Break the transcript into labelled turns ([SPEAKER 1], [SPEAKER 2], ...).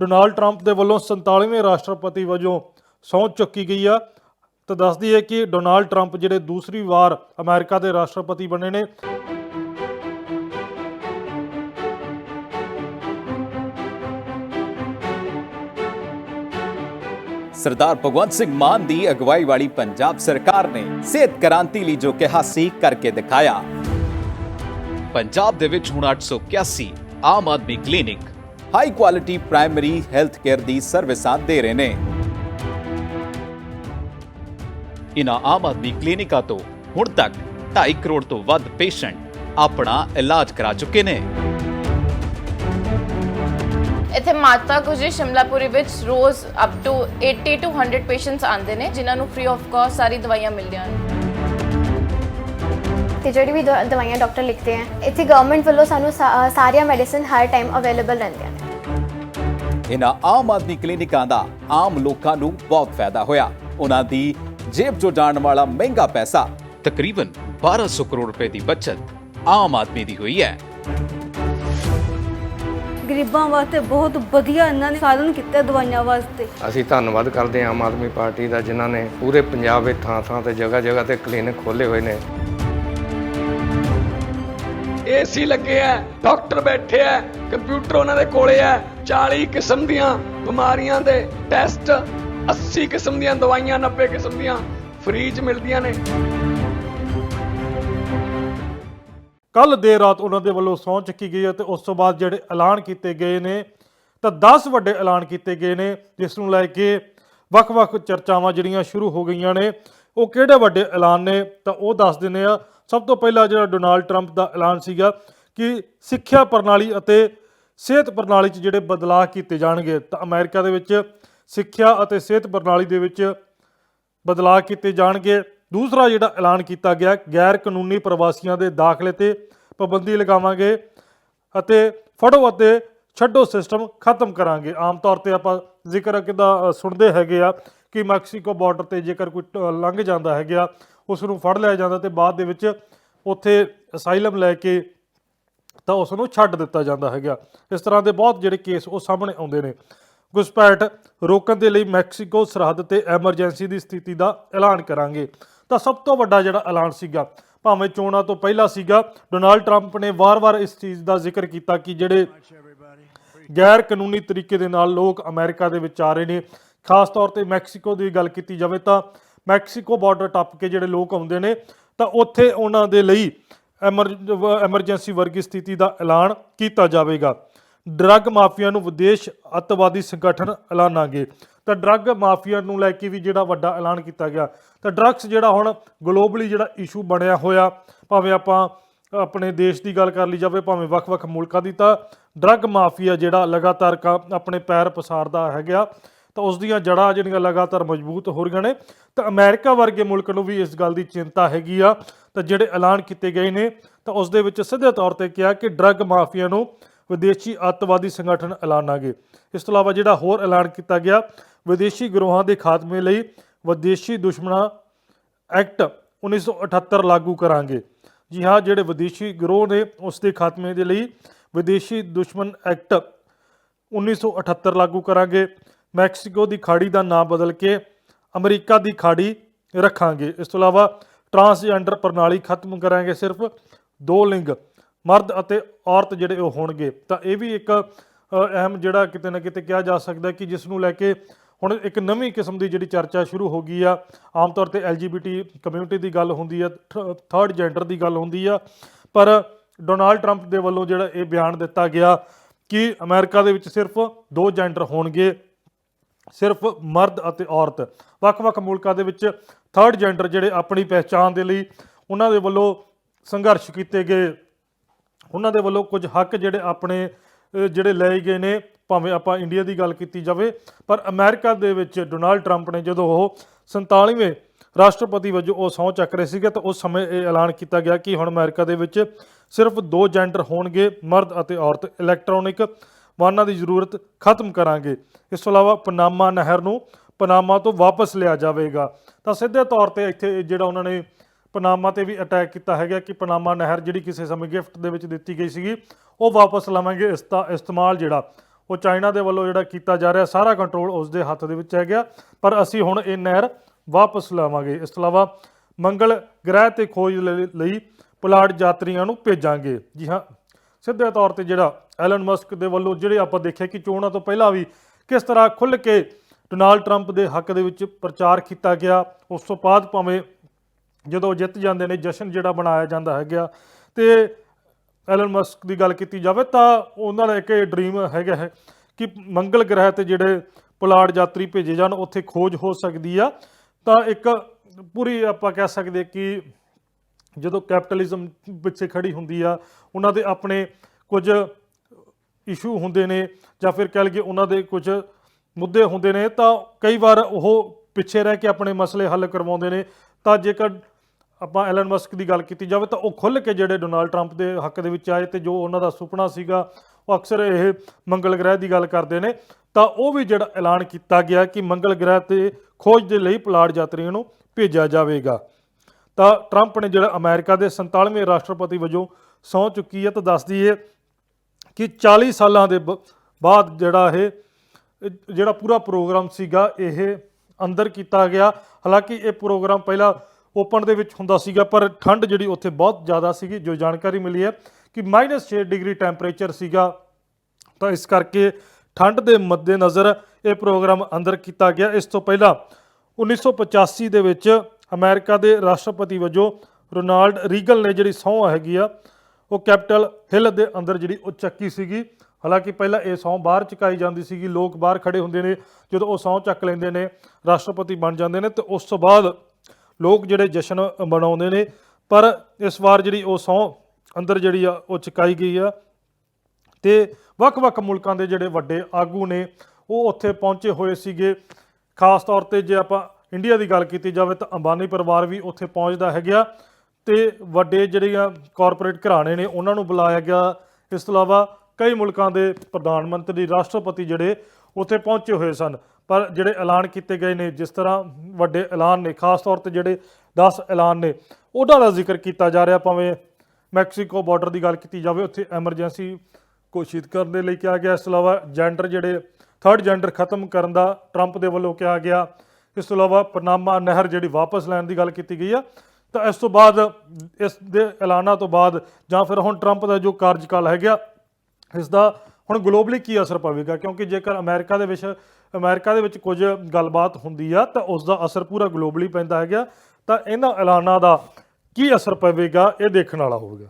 [SPEAKER 1] Donald Trump ਦੇ ਵੱਲੋਂ 47ਵੇਂ ਰਾਸ਼ਟਰਪਤੀ ਵਜੋਂ ਸਹੁੰ ਚੁੱਕੀ ਗਈ ਆ। ਤਾਂ ਦੱਸਦੀ ਹੈ ਕਿ ਡੋਨਾਲਡ ਟਰੰਪ ਜਿਹੜੇ ਦੂਸਰੀ ਵਾਰ ਅਮਰੀਕਾ ਦੇ ਰਾਸ਼ਟਰਪਤੀ ਬਣੇ ਨੇ।
[SPEAKER 2] ਸਰਦਾਰ ਭਗਵੰਤ ਸਿੰਘ ਮਾਨ ਦੀ ਅਗਵਾਈ ਵਾਲੀ ਪੰਜਾਬ ਸਰਕਾਰ ਨੇ ਸਿਹਤ ਕ੍ਰਾਂਤੀ ਲਈ ਜੋ ਕਿਹਾ ਸੀ, ਕਰਕੇ ਦਿਖਾਇਆ। ਪੰਜਾਬ ਦੇ ਵਿੱਚ ਹੁਣ 881 Aam Aadmi clinic high quality primary health care ਦੀ ਸਰਵਿਸਾਂ ਦੇ ਰਹੇ ਨੇ। ਇਨ੍ਹਾਂ ਆਮ ਆਦਮੀ ਕਲੀਨਿਕਾਂ ਤੋਂ ਹੁਣ ਤੱਕ 2.5 ਕਰੋੜ ਤੋਂ ਵੱਧ ਪੇਸ਼ੈਂਟ ਆਪਣਾ ਇਲਾਜ ਕਰਾ ਚੁੱਕੇ ਨੇ।
[SPEAKER 3] ਇੱਥੇ ਮਾਤਾ ਗੁਜਰੀ ਸ਼ਿਮਲਾਪੁਰੀ ਵਿੱਚ ਰੋਜ਼ ਅਪ ਟੂ 80 ਟੂ 100 ਪੇਸ਼ੈਂਟਸ ਆਉਂਦੇ ਨੇ, ਜਿਨ੍ਹਾਂ ਨੂੰ ਫ੍ਰੀ ਆਫ ਕਾਸਟ ਸਾਰੀ ਦਵਾਈਆਂ ਮਿਲਦੀਆਂ ਨੇ।
[SPEAKER 4] ਤੇ ਜਿਹੜੀ ਵੀ ਦਵਾ- ਦਵਾਈਆਂ ਡਾਕਟਰ ਲਿਖਦੇ ਆ ਇੱਥੇ ਗਵਰਨਮੈਂਟ ਵੱਲੋਂ ਸਾਨੂੰ ਸਾ- ਸਾਰੀਆਂ ਮੈਡੀਸਿਨ ਹਰ ਟਾਈਮ ਅਵੇਲੇਬਲ ਰਹਿੰਦੀਆਂ ਨੇ।
[SPEAKER 2] ਇਨ੍ਹਾਂ ਆਮ ਆਦਮੀ ਕਲੀਨਿਕਾਂ ਦਾ ਆਮ ਲੋਕਾਂ ਨੂੰ ਬਹੁਤ ਫਾਇਦਾ ਹੋਇਆ। ਉਹਨਾਂ ਦੀ ਜੇਬ 'ਚੋਂ ਜਾਣ ਵਾਲਾ ਮਹਿੰਗਾ ਪੈਸਾ ਤਕਰੀਬਨ 1200 ਕਰੋੜ ਰੁਪਏ ਦੀ ਬਚਤ ਆਮ ਆਦਮੀ ਦੀ ਹੋਈ ਹੈ।
[SPEAKER 5] ਗਰੀਬਾਂ ਵਾਸਤੇ ਬਹੁਤ ਵਧੀਆ ਇਹਨਾਂ ਨੇ ਸਾਧਨ ਕੀਤਾ ਦਵਾਈਆਂ ਵਾਸਤੇ।
[SPEAKER 6] ਅਸੀਂ ਧੰਨਵਾਦ ਕਰਦੇ ਹਾਂ ਆਮ ਆਦਮੀ ਪਾਰਟੀ ਦਾ ਜਿਨ੍ਹਾਂ ਨੇ ਪੂਰੇ ਪੰਜਾਬ ਵਿੱਚ ਥਾਂ ਥਾਂ ਤੇ ਜਗ੍ਹਾ ਜਗ੍ਹਾ ਤੇ ਕਲੀਨਿਕ ਖੋਲੇ ਹੋਏ ਨੇ।
[SPEAKER 7] ਏਸੀ ਲੱਗੇ ਆ, ਡਾਕਟਰ ਬੈਠੇ ਆ, ਕੰਪਿਊਟਰ ਉਹਨਾਂ ਦੇ ਕੋਲੇ ਆ 40 ਕਿਸਮ ਦੀਆਂ ਬਿਮਾਰੀਆਂ ਦੇ ਟੈਸਟ 80 ਕਿਸਮ ਦੀਆਂ ਦਵਾਈਆਂ 90 ਕਿਸਮ ਦੀਆਂ ਫ੍ਰੀ ਚ ਮਿਲਦੀਆਂ ਨੇ।
[SPEAKER 1] ਕੱਲ ਦੇਰ ਰਾਤ ਉਹਨਾਂ ਦੇ ਵੱਲੋਂ ਸਹੁੰ ਚੱਕੀ ਗਈ ਹੈ ਤੇ ਉਸ ਤੋਂ ਬਾਅਦ ਜਿਹੜੇ ਐਲਾਨ ਕੀਤੇ ਗਏ ਨੇ, ਤਾਂ 10 ਵੱਡੇ ਐਲਾਨ ਕੀਤੇ ਗਏ ਨੇ, ਜਿਸ ਨੂੰ ਲੈ ਕੇ ਵੱਖ-ਵੱਖ ਚਰਚਾਵਾਂ ਜਿਹੜੀਆਂ ਸ਼ੁਰੂ ਹੋ ਗਈਆਂ ਨੇ, ਉਹ ਕਿਹੜੇ ਵੱਡੇ ਐਲਾਨ ਨੇ, ਤਾਂ ਉਹ ਦੱਸ ਦਿੰਦੇ ਆ। ਸਭ ਤੋਂ ਪਹਿਲਾਂ ਜਿਹੜਾ ਡੋਨਾਲਡ ਟਰੰਪ ਦਾ ਐਲਾਨ ਸੀਗਾ ਕਿ ਸਿੱਖਿਆ ਪ੍ਰਣਾਲੀ ਅਤੇ ਸਿਹਤ ਪ੍ਰਣਾਲੀ 'ਚ ਜਿਹੜੇ ਬਦਲਾਅ ਕੀਤੇ ਜਾਣਗੇ, ਤਾਂ ਅਮਰੀਕਾ ਦੇ ਵਿੱਚ ਸਿੱਖਿਆ ਅਤੇ ਸਿਹਤ ਪ੍ਰਣਾਲੀ ਦੇ ਵਿੱਚ ਬਦਲਾਅ ਕੀਤੇ ਜਾਣਗੇ। ਦੂਸਰਾ ਜਿਹੜਾ ਐਲਾਨ ਕੀਤਾ ਗਿਆ ਗੈਰ ਕਾਨੂੰਨੀ ਪ੍ਰਵਾਸੀਆਂ ਦੇ ਦਾਖਲੇ ਤੇ ਪਾਬੰਦੀ ਲਗਾਵਾਂਗੇ ਅਤੇ ਫੜੋ ਅਤੇ ਛੱਡੋ ਸਿਸਟਮ ਖਤਮ ਕਰਾਂਗੇ। ਆਮ ਤੌਰ ਤੇ ਆਪਾਂ ਜ਼ਿਕਰ ਕਿਦਾ ਸੁਣਦੇ ਹੈਗੇ ਆ ਕਿ ਮੈਕਸੀਕੋ ਬਾਰਡਰ ਤੇ ਜੇਕਰ ਕੋਈ ਟ- ਲੰਘ ਜਾਂਦਾ ਹੈਗਾ ਉਸ ਨੂੰ ਫੜ ਲਿਆ ਜਾਂਦਾ ਤੇ ਬਾਅਦ ਦੇ ਵਿੱਚ ਉੱਥੇ ਅਸਾਈਲਮ ਲੈ ਕੇ ਤਾਂ ਉਸ ਨੂੰ ਛੱਡ ਦਿੱਤਾ ਜਾਂਦਾ ਹੈਗਾ। ਇਸ ਤਰ੍ਹਾਂ ਦੇ ਬਹੁਤ ਜਿਹੜੇ ਕੇਸ ਉਹ ਸਾਹਮਣੇ ਆਉਂਦੇ ਨੇ। ਘੁਸਪੈਠ ਰੋਕਣ ਦੇ ਲਈ ਮੈਕਸੀਕੋ ਸਰਹੱਦ ਤੇ ਐਮਰਜੈਂਸੀ ਦੀ ਸਥਿਤੀ ਦਾ ਐਲਾਨ ਕਰਾਂਗੇ। ਤਾਂ ਸਭ ਤੋਂ ਵੱਡਾ ਜਿਹੜਾ ਐਲਾਨ ਸੀਗਾ, ਭਾਵੇਂ ਚੋਣਾਂ ਤੋਂ ਪਹਿਲਾਂ ਸੀਗਾ, ਡੋਨਾਲਡ ਟਰੰਪ ਨੇ ਵਾਰ-ਵਾਰ ਇਸ ਚੀਜ਼ ਦਾ ਜ਼ਿਕਰ ਕੀਤਾ ਕਿ ਜਿਹੜੇ ਗੈਰ ਕਾਨੂੰਨੀ ਤਰੀਕੇ ਦੇ ਨਾਲ ਲੋਕ ਅਮਰੀਕਾ ਦੇ ਵਿੱਚ ਆ ਰਹੇ ਨੇ, ਖਾਸ ਤੌਰ ਤੇ ਮੈਕਸੀਕੋ ਦੀ ਗੱਲ ਕੀਤੀ ਜਾਵੇ ਤਾਂ ਮੈਕਸੀਕੋ ਬਾਰਡਰ ਟੱਪ ਕੇ ਜਿਹੜੇ ਲੋਕ ਆਉਂਦੇ ਨੇ, ਤਾਂ ਉੱਥੇ ਉਹਨਾਂ ਦੇ ਲਈ ਐਮਰਜੈਂਸੀ ਵਰਗੀ ਸਥਿਤੀ ਦਾ ਐਲਾਨ ਕੀਤਾ ਜਾਵੇਗਾ। ਡਰੱਗ ਮਾਫੀਆ ਨੂੰ ਵਿਦੇਸ਼ ਅੱਤਵਾਦੀ ਸੰਗਠਨ ਐਲਾਨਾਂਗੇ। ਤਾਂ ਡਰੱਗ ਮਾਫੀਆ ਨੂੰ ਲੈ ਕੇ ਵੀ ਜਿਹੜਾ ਵੱਡਾ ਐਲਾਨ ਕੀਤਾ ਗਿਆ। ਤਾਂ ਡਰੱਗਸ ਜਿਹੜਾ ਹੁਣ ਗਲੋਬਲੀ ਜਿਹੜਾ ਇਸ਼ੂ ਬਣਿਆ ਹੋਇਆ, ਭਾਵੇਂ ਆਪਾਂ ਆਪਣੇ ਦੇਸ਼ ਦੀ ਗੱਲ ਕਰ ਲਈ ਜਾਵੇ, ਭਾਵੇਂ ਵੱਖ-ਵੱਖ ਮੁਲਕਾਂ ਦੀ, ਤਾਂ ਡਰੱਗ ਮਾਫੀਆ ਜਿਹੜਾ ਲਗਾਤਾਰ ਕਾ- ਆਪਣੇ ਪੈਰ ਪਸਾਰਦਾ ਹੈਗਾ। ਤਾਂ ਉਸ ਦੀਆਂ ਜੜ੍ਹਾਂ ਜਿਹੜੀਆਂ ਲਗਾਤਾਰ ਮਜ਼ਬੂਤ ਹੋ ਰਹੀਆਂ ਨੇ, ਤਾਂ ਅਮਰੀਕਾ ਵਰਗੇ ਮੁਲਕ ਨੂੰ ਵੀ ਇਸ ਗੱਲ ਦੀ ਚਿੰਤਾ ਹੈਗੀ ਆ। ਤਾਂ ਜਿਹੜੇ ਐਲਾਨ ਕੀਤੇ ਗਏ ਨੇ, ਤਾਂ ਉਸ ਦੇ ਵਿੱਚ ਸਿੱਧੇ ਤੌਰ ਤੇ ਕਿਹਾ ਕਿ ਡਰੱਗ ਮਾਫੀਆ ਨੂੰ ਵਿਦੇਸ਼ੀ ਅੱਤਵਾਦੀ ਸੰਗਠਨ ਐਲਾਨਾਂਗੇ। ਇਸ ਤੋਂ ਇਲਾਵਾ ਜਿਹੜਾ ਹੋਰ ਐਲਾਨ ਕੀਤਾ ਗਿਆ, ਵਿਦੇਸ਼ੀ ਗਰੋਹਾਂ ਦੇ ਖਾਤਮੇ ਲਈ ਵਿਦੇਸ਼ੀ ਦੁਸ਼ਮਣਾ ਐਕਟ 1978 ਲਾਗੂ ਕਰਾਂਗੇ। ਜੀ ਹਾਂ, ਜਿਹੜੇ ਵਿਦੇਸ਼ੀ ਗਰੋਹ ਨੇ, ਉਸ ਦੇ ਖਾਤਮੇ ਦੇ ਲਈ ਵਿਦੇਸ਼ੀ ਦੁਸ਼ਮਣ ਐਕਟ 1978 ਲਾਗੂ ਕਰਾਂਗੇ। ਮੈਕਸੀਕੋ ਦੀ ਖਾੜੀ ਦਾ ਨਾਮ ਬਦਲ ਕੇ ਅਮਰੀਕਾ ਦੀ ਖਾੜੀ ਰੱਖਾਂਗੇ। ਇਸ ਤੋਂ ਇਲਾਵਾ ਟਰਾਂਸਜੈਂਡਰ ਪ੍ਰਣਾਲੀ ਖਤਮ ਕਰਾਂਗੇ ਸਿਰਫ ਦੋ ਲਿੰਗ, ਮਰਦ ਅਤੇ ਔਰਤ ਜਿਹੜੇ ਉਹ ਹੋਣਗੇ। ਤਾਂ ਇਹ ਵੀ ਇੱਕ ਅਹਿਮ ਜਿਹੜਾ ਕਿਤੇ ਨਾ ਕਿਤੇ ਕਿਹਾ ਜਾ ਸਕਦਾ ਕਿ ਜਿਸ ਨੂੰ ਲੈ ਕੇ ਹੁਣ ਇੱਕ ਨਵੀਂ ਕਿਸਮ ਦੀ ਜਿਹੜੀ ਚਰਚਾ ਸ਼ੁਰੂ ਹੋ ਗਈ ਆ, ਆਮ ਤੌਰ ਤੇ ਐਲਜੀਬੀਟੀ ਕਮਿਊਨਿਟੀ ਦੀ ਗੱਲ ਹੁੰਦੀ ਆ ਥਰਡ ਜੈਂਡਰ ਦੀ ਗੱਲ ਹੁੰਦੀ ਆ। ਪਰ ਡੋਨਾਲਡ ਟਰੰਪ ਦੇ ਵੱਲੋਂ ਜਿਹੜਾ ਇਹ ਬਿਆਨ ਦਿੱਤਾ ਗਿਆ ਕਿ ਅਮਰੀਕਾ ਦੇ ਵਿੱਚ ਸਿਰਫ ਦੋ ਜੈਂਡਰ ਹੋਣਗੇ ਸਿਰਫ ਮਰਦ ਅਤੇ ਔਰਤ। ਵੱਖ-ਵੱਖ ਮੁਲਕਾਂ ਦੇ ਵਿੱਚ ਥਰਡ ਜੈਂਡਰ ਜਿਹੜੇ ਆਪਣੀ ਪਹਿਚਾਣ ਦੇ ਲਈ ਉਹਨਾਂ ਦੇ ਵੱਲੋਂ ਸੰਘਰਸ਼ ਕੀਤੇ ਗਏ। ਉਹਨਾਂ ਦੇ ਵੱਲੋਂ ਕੁਝ ਹੱਕ ਜਿਹੜੇ ਆਪਣੇ ਜਿਹੜੇ ਲਏ ਗਏ ਨੇ, ਭਾਵੇਂ ਆਪਾਂ ਇੰਡੀਆ ਦੀ ਗੱਲ ਕੀਤੀ ਜਾਵੇ। ਪਰ ਅਮਰੀਕਾ ਦੇ ਵਿੱਚ ਡੋਨਾਲਡ ਟਰੰਪ ਨੇ ਜਦੋਂ ਉਹ 47ਵੇਂ ਰਾਸ਼ਟਰਪਤੀ ਵਜੋਂ ਉਹ ਸਹੁੰ ਚੱਕ ਰਹੇ ਸੀਗੇ, ਤਾਂ ਉਸ ਸਮੇਂ ਇਹ ਐਲਾਨ ਕੀਤਾ ਗਿਆ ਕਿ ਹੁਣ ਅਮਰੀਕਾ ਦੇ ਵਿੱਚ ਸਿਰਫ ਦੋ ਜੈਂਡਰ ਹੋਣਗੇ, ਮਰਦ ਅਤੇ ਔਰਤ। ਇਲੈਕਟ੍ਰੋਨਿਕ ਵਾਹਨਾਂ ਦੀ ਜ਼ਰੂਰਤ ਖਤਮ ਕਰਾਂਗੇ। ਇਸ ਤੋਂ ਇਲਾਵਾ ਪਨਾਮਾ ਨਹਿਰ ਨੂੰ ਪਨਾਮਾ ਤੋਂ ਵਾਪਸ ਲਿਆ ਜਾਵੇਗਾ। ਤਾਂ ਸਿੱਧੇ ਤੌਰ ਤੇ ਇੱਥੇ ਜਿਹੜਾ ਉਹਨਾਂ ਨੇ ਪਨਾਮਾ ਤੇ ਵੀ ਅਟੈਕ ਕੀਤਾ ਹੈਗਾ ਕਿ ਪਨਾਮਾ ਨਹਿਰ ਜਿਹੜੀ ਕਿਸੇ ਸਮੇਂ ਗਿਫਟ ਦੇ ਵਿੱਚ ਦਿੱਤੀ ਗਈ ਸੀਗੀ, ਉਹ ਵਾਪਸ ਲਵਾਂਗੇ। ਇਸ ਦਾ ਇਸਤੇਮਾਲ ਜਿਹੜਾ ਉਹ ਚਾਈਨਾ ਦੇ ਵੱਲੋਂ ਜਿਹੜਾ ਕੀਤਾ ਜਾ ਰਿਹਾ, ਸਾਰਾ ਕੰਟਰੋਲ ਉਸ ਦੇ ਹੱਥ ਦੇ ਵਿੱਚ ਹੈਗਾ। ਪਰ ਅਸੀਂ ਹੁਣ ਇਹ ਨਹਿਰ ਵਾਪਸ ਲਾਵਾਂਗੇ। ਇਸ ਤੋਂ ਇਲਾਵਾ ਮੰਗਲ ਗ੍ਰਹਿ ਤੇ ਖੋਜ ਲਈ- ਲਈ ਪੁਲਾੜ ਯਾਤਰੀਆਂ ਨੂੰ ਭੇਜਾਂਗੇ। ਜੀ ਹਾਂ, ਸਿੱਧੇ ਤੌਰ ਤੇ ਜਿਹੜਾ ਐਲਨ ਮਸਕ ਦੇ ਵੱਲੋਂ ਜਿਹੜੇ ਆਪਾਂ ਦੇਖਿਆ ਕਿ ਚੋਣਾਂ ਤੋਂ ਪਹਿਲਾਂ ਵੀ ਕਿਸ ਤਰ੍ਹਾਂ ਖੁੱਲ੍ਹ ਕੇ ਡੋਨਾਲਡ ਟਰੰਪ ਦੇ ਹੱਕ ਦੇ ਵਿੱਚ ਪ੍ਰਚਾਰ ਕੀਤਾ ਗਿਆ, ਉਸ ਤੋਂ ਬਾਅਦ ਭਾਵੇਂ ਜਦੋਂ ਜਿੱਤ ਜਾਂਦੇ ਨੇ, ਜਸ਼ਨ ਜਿਹੜਾ ਬਣਾਇਆ ਜਾਂਦਾ ਹੈਗਾ ਤੇ ਐਲਨ ਮਸਕ ਦੀ ਗੱਲ ਕੀਤੀ ਜਾਵੇ ਤਾਂ ਉਹਨਾਂ ਦਾ ਇੱਕ ਡ੍ਰੀਮ ਹੈਗਾ ਹੈ ਕਿ ਮੰਗਲ ਗ੍ਰਹਿ ਤੇ ਜਿਹੜੇ ਪੁਲਾੜ ਯਾਤਰੀ ਭੇਜੇ ਜਾਣ, ਉੱਥੇ ਖੋਜ ਹੋ ਸਕਦੀ ਆ। ਤਾਂ ਇੱਕ ਪੂਰੀ ਆਪਾਂ ਕਹਿ ਸਕਦੇ ਕਿ ਜਦੋਂ ਕੈਪੀਟਲਿਜ਼ਮ ਪਿੱਛੇ ਖੜੀ ਹੁੰਦੀ ਆ, ਉਹਨਾਂ ਦੇ ਆਪਣੇ ਕੁਝ ਇਸ਼ੂ ਹੁੰਦੇ ਨੇ ਜਾਂ ਫਿਰ ਕਹਿ ਲਈਏ ਉਹਨਾਂ ਦੇ ਕੁਝ ਮੁੱਦੇ ਹੁੰਦੇ ਨੇ, ਤਾਂ ਕਈ ਵਾਰ ਉਹ ਪਿੱਛੇ ਰਹਿ ਕੇ ਆਪਣੇ ਮਸਲੇ ਹੱਲ ਕਰਵਾਉਂਦੇ ਨੇ। ਤਾਂ ਜੇਕਰ ਆਪਾਂ ਐਲਨ ਮਸਕ ਦੀ ਗੱਲ ਕੀਤੀ ਜਾਵੇ, ਤਾਂ ਉਹ ਖੁੱਲ੍ਹ ਕੇ ਜਿਹੜੇ ਡੋਨਾਲਡ ਟਰੰਪ ਦੇ ਹੱਕ ਦੇ ਵਿੱਚ ਆਏ ਤੇ ਜੋ ਉਹਨਾਂ ਦਾ ਸੁਪਨਾ ਸੀਗਾ, ਉਹ ਅਕਸਰ ਇਹ ਮੰਗਲ ਗ੍ਰਹਿ ਦੀ ਗੱਲ ਕਰਦੇ ਨੇ। ਤਾਂ ਉਹ ਵੀ ਜਿਹੜਾ ਐਲਾਨ ਕੀਤਾ ਗਿਆ ਕਿ ਮੰਗਲ ਗ੍ਰਹਿ ਤੇ ਖੋਜ ਦੇ ਲਈ ਪਲਾੜ ਯਾਤਰੀਆਂ ਨੂੰ ਭੇਜਿਆ ਜਾਵੇਗਾ। ਤਾਂ ਟਰੰਪ ਨੇ ਜਿਹੜਾ ਅਮਰੀਕਾ ਦੇ 47ਵੇਂ ਰਾਸ਼ਟਰਪਤੀ ਵਜੋਂ ਸਹੁੰ ਚੁੱਕੀ ਹੈ, ਤਾਂ ਦੱਸਦੀ ਹੈ ਕਿ 40 ਸਾਲਾਂ ਦੇ ਬ- ਬਾਅਦ ਜਿਹੜਾ ਇਹ ਜਿਹੜਾ ਪੂਰਾ ਪ੍ਰੋਗਰਾਮ ਸੀਗਾ, ਇਹ ਅੰਦਰ ਕੀਤਾ ਗਿਆ। ਹਾਲਾਂਕਿ ਇਹ ਪ੍ਰੋਗਰਾਮ ਪਹਿਲਾਂ ਓਪਨ ਦੇ ਵਿੱਚ ਹੁੰਦਾ ਸੀਗਾ, ਪਰ ਠੰਡ ਜਿਹੜੀ ਉੱਥੇ ਬਹੁਤ ਜ਼ਿਆਦਾ ਸੀਗੀ, ਜੋ ਜਾਣਕਾਰੀ ਮਿਲੀ ਹੈ ਕਿ -6 ਡਿਗਰੀ ਟੈਂਪਰੇਚਰ ਸੀਗਾ। ਤਾਂ ਇਸ ਕਰਕੇ ਠੰਡ ਦੇ ਮੱਦੇਨਜ਼ਰ ਇਹ ਪ੍ਰੋਗਰਾਮ ਅੰਦਰ ਕੀਤਾ ਗਿਆ। ਇਸ ਤੋਂ ਪਹਿਲਾਂ 1985 ਦੇ ਵਿੱਚ ਅਮਰੀਕਾ ਦੇ ਰਾਸ਼ਟਰਪਤੀ ਵਜੋਂ ਰੋਨਾਲਡ ਰੀਗਲ ਨੇ ਜਿਹੜੀ ਸਹੁੰ ਹੈਗੀ ਆ ਉਹ ਕੈਪੀਟਲ ਹਿੱਲ ਦੇ ਅੰਦਰ ਜਿਹੜੀ ਉਹ ਚੱਕੀ ਸੀਗੀ। ਹਾਲਾਂਕਿ ਪਹਿਲਾਂ ਇਹ ਸਹੁੰ ਬਾਹਰ ਚੁਕਾਈ ਜਾਂਦੀ ਸੀਗੀ। ਲੋਕ ਬਾਹਰ ਖੜੇ ਹੁੰਦੇ ਨੇ, ਜਦੋਂ ਉਹ ਸਹੁੰ ਚੱਕ ਲੈਂਦੇ ਨੇ, ਰਾਸ਼ਟਰਪਤੀ ਬਣ ਜਾਂਦੇ ਨੇ ਤੇ ਉਸ ਤੋਂ ਬਾਅਦ ਲੋਕ ਜਿਹੜੇ ਜਸ਼ਨ ਮਨਾਉਂਦੇ ਨੇ। ਪਰ ਇਸ ਵਾਰ ਜਿਹੜੀ ਉਹ ਸਹੁੰ ਅੰਦਰ ਜਿਹੜੀ ਆ, ਉਹ ਚੁਕਾਈ ਗਈ ਆ ਤੇ ਵੱਖ-ਵੱਖ ਮੁਲਕਾਂ ਦੇ ਜਿਹੜੇ ਵੱਡੇ ਆਗੂ ਨੇ, ਉਹ ਉੱਥੇ ਪਹੁੰਚੇ ਹੋਏ ਸੀਗੇ। ਖਾਸ ਤੌਰ ਤੇ ਜੇ ਆਪਾਂ ਇੰਡੀਆ ਦੀ ਗੱਲ ਕੀਤੀ ਜਾਵੇ ਤਾਂ ਅੰਬਾਨੀ ਪਰਿਵਾਰ ਵੀ ਉੱਥੇ ਪਹੁੰਚਦਾ ਹੈਗਾ। ਤੇ ਵੱਡੇ ਜਿਹੜੀਆਂ ਕਾਰਪੋਰੇਟ ਘਰਾਣੇ ਨੇ, ਉਹਨਾਂ ਨੂੰ ਬੁਲਾਇਆ ਗਿਆ। ਇਸ ਤੋਂ ਇਲਾਵਾ ਕਈ ਮੁਲਕਾਂ ਦੇ ਪ੍ਰਧਾਨ ਮੰਤਰੀ, ਰਾਸ਼ਟਰਪਤੀ ਜਿਹੜੇ ਉੱਥੇ ਪਹੁੰਚੇ ਹੋਏ ਸਨ। ਪਰ ਜਿਹੜੇ ਐਲਾਨ ਕੀਤੇ ਗਏ ਨੇ, ਜਿਸ ਤਰ੍ਹਾਂ ਵੱਡੇ ਐਲਾਨ ਨੇ, ਖਾਸ ਤੌਰ ਤੇ ਜਿਹੜੇ 10 ਐਲਾਨ ਨੇ ਉਹਨਾਂ ਦਾ ਜ਼ਿਕਰ ਕੀਤਾ ਜਾ ਰਿਹਾ। ਭਾਵੇਂ ਮੈਕਸੀਕੋ ਬਾਰਡਰ ਦੀ ਗੱਲ ਕੀਤੀ ਜਾਵੇ, ਉੱਥੇ ਐਮਰਜੈਂਸੀ ਘੋਸ਼ਿਤ ਕਰਨ ਦੇ ਲਈ ਕਿਹਾ ਗਿਆ। ਇਸ ਤੋਂ ਇਲਾਵਾ ਜੈਂਡਰ ਜਿਹੜੇ ਥਰਡ ਜੈਂਡਰ ਖਤਮ ਕਰਨ ਦਾ ਟਰੰਪ ਦੇ ਵੱਲੋਂ ਕਿਹਾ ਗਿਆ। ਇਸ ਤੋਂ ਇਲਾਵਾ ਪਨਾਮਾ ਨਹਿਰ ਜਿਹੜੀ ਵਾਪਸ ਲੈਣ ਦੀ ਗੱਲ ਕੀਤੀ ਗਈ ਆ ਤਾਂ ਇਸ ਤੋਂ ਬਾਅਦ, ਇਸ ਦੇ ਐਲਾਨਾਂ ਤੋਂ ਬਾਅਦ ਜਾਂ ਫਿਰ ਹੁਣ ਟਰੰਪ ਦਾ ਜੋ ਕਾਰਜਕਾਲ ਹੈਗਾ, ਇਸ ਦਾ ਹੁਣ ਗਲੋਬਲੀ ਕੀ ਅਸਰ ਪਵੇਗਾ? ਕਿਉਂਕਿ ਜੇਕਰ ਅਮਰੀਕਾ ਦੇ ਵਿੱਚ, ਅਮਰੀਕਾ ਦੇ ਵਿੱਚ ਕੁਝ ਗੱਲਬਾਤ ਹੁੰਦੀ ਆ, ਤਾਂ ਉਸ ਦਾ ਅਸਰ ਪੂਰਾ ਗਲੋਬਲੀ ਪੈਂਦਾ ਹੈਗਾ। ਤਾਂ ਇਹਨਾਂ ਐਲਾਨਾਂ ਦਾ ਕੀ ਅਸਰ ਪਵੇਗਾ, ਇਹ ਦੇਖਣ ਵਾਲਾ ਹੋਵੇਗਾ।